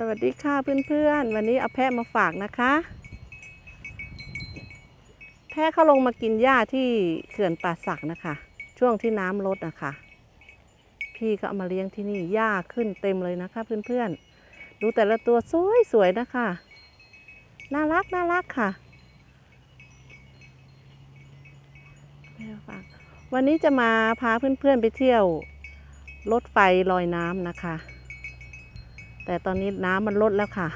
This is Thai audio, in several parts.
สวัสดีค่ะเพื่อนๆ วันนี้เอาแพะมาฝากนะคะ แพะเขาลงมากินหญ้าที่เขื่อนป่าสักนะคะ ช่วงที่น้ำลดนะคะ พี่ก็เอามาเลี้ยงที่นี่หญ้าขึ้นเต็มเลยนะคะ เพื่อนๆ ดูแต่ละตัวสวยๆนะคะ น่ารักน่ารักค่ะแม่ฝากวันนี้จะมาพาเพื่อนๆไปเที่ยวรถไฟลอยน้ำนะคะ แต่ตอนนี้น้ำมันลดแล้วค่ะ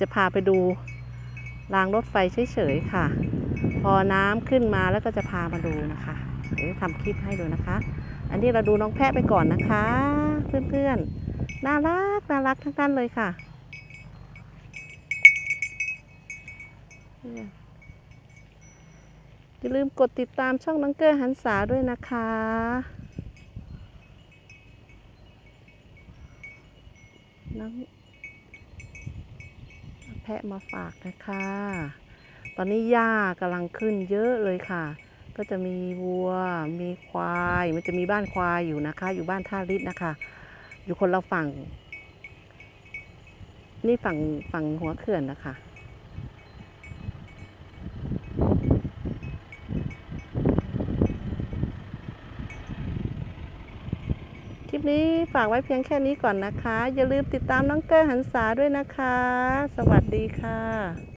จะพาไปดูรางรถไฟเฉยๆค่ะ พอน้ำขึ้นมาแล้วก็จะพามาดูนะคะเดี๋ยวทำคลิปให้ดูนะคะ อันนี้เราดูน้องแพะไปก่อนนะคะ เพื่อนๆ น่ารักน่ารักทั้งนั้นเลยค่ะอย่าลืมกดติดตามช่องน้องเกอร์หันษาด้วยนะคะ น้องแพะมาฝากนะคะ ตอนนี้หญ้ากำลังขึ้นเยอะเลยค่ะ ก็จะมีวัว มีควาย มันจะมีบ้านควายอยู่นะคะ อยู่บ้านท่าริศนะคะ อยู่คนละฝั่ง นี่ฝั่งฝั่งหัวเขื่อนนะคะ ลิปนี้ฝากไว้เพียงแค่นี้ก่อนนะคะ อย่าลืมติดตามน้องเกอร์หันษาด้วยนะคะ สวัสดีค่ะ